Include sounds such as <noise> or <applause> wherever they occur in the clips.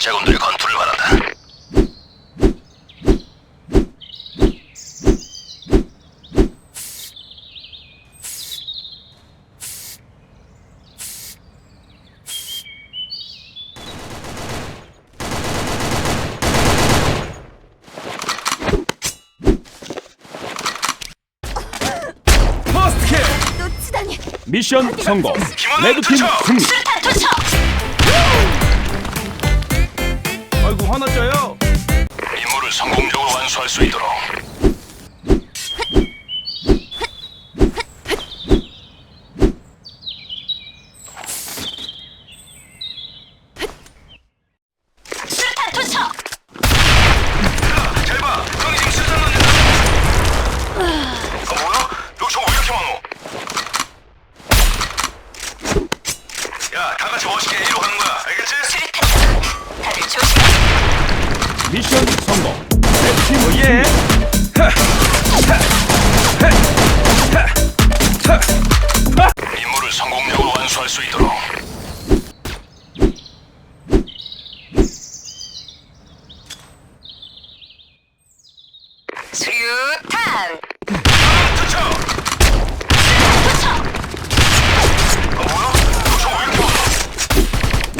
제군들이 건투를 바란다. 미션 성공. 레드팀! 승리. 수류탄 투척 화났죠요. 임무를 성공적으로 완수할 수 있도록. 수류탄 투척 잘 봐. 형이 지금 수장 넣는다. 아 뭐야? 여기 저왜 이렇게 많어? 야, 다 같이 멋있게 이리로 가는 거야. 알겠지? 수류탄 다들 조심해 미션 성공. 레드팀 예. 임무를 성공적으로 완수할 수 있도록. 수류탄 투척! 투척 아 뭐야? 여기 저왜 이렇게 많아?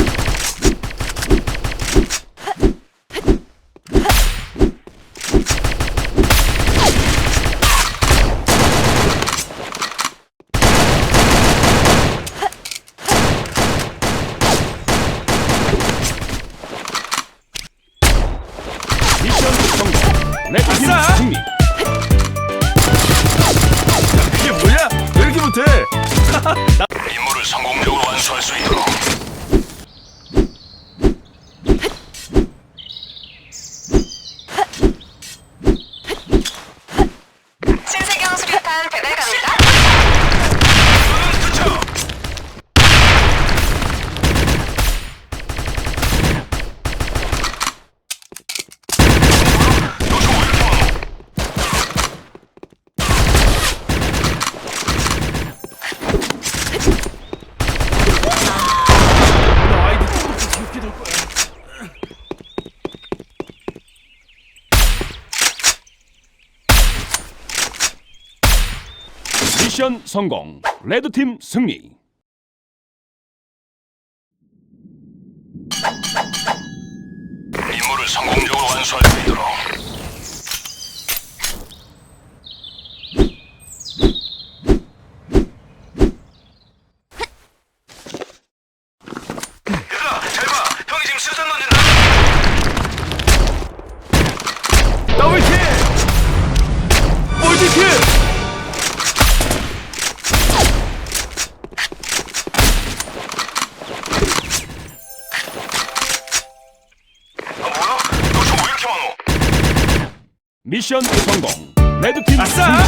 미션 성공. 레드팀 아싸! 승리. 이게 뭐야? 왜 이렇게 못해? <laughs> 임무를 성공적으로 완수할 수 있도록. 신세경 수류탄 배달 갑니다 투척! 여기 저왜 이렇게 많아? 나 아이디 조금씩 귀엽게 될 거야. 미션 성공. 레드팀 승리. 임무를 성공적으로 완수할 수 있도록. 얘들아, 잘 봐. 형이 지금 수산 넣는다. 더블 킬. 멀티 킬. 미션 성공. 레드팀 아싸.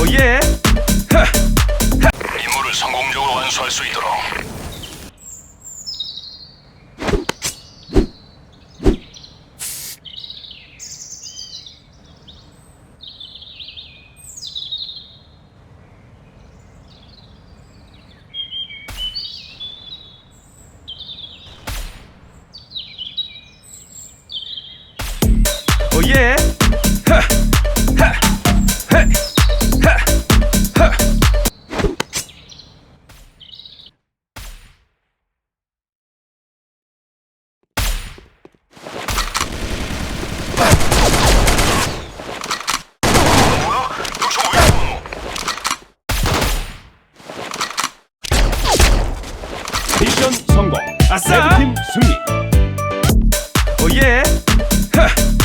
오예. 임무를 성공적으로 완수할 수 있도록. 많아? 미션 성공. 아싸! 레드팀 승리. 오예. 임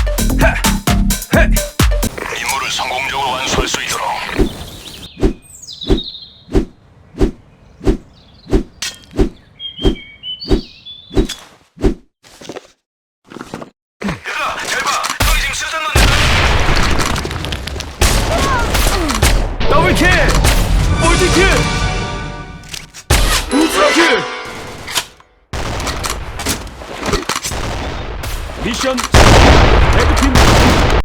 미션. 레드팀.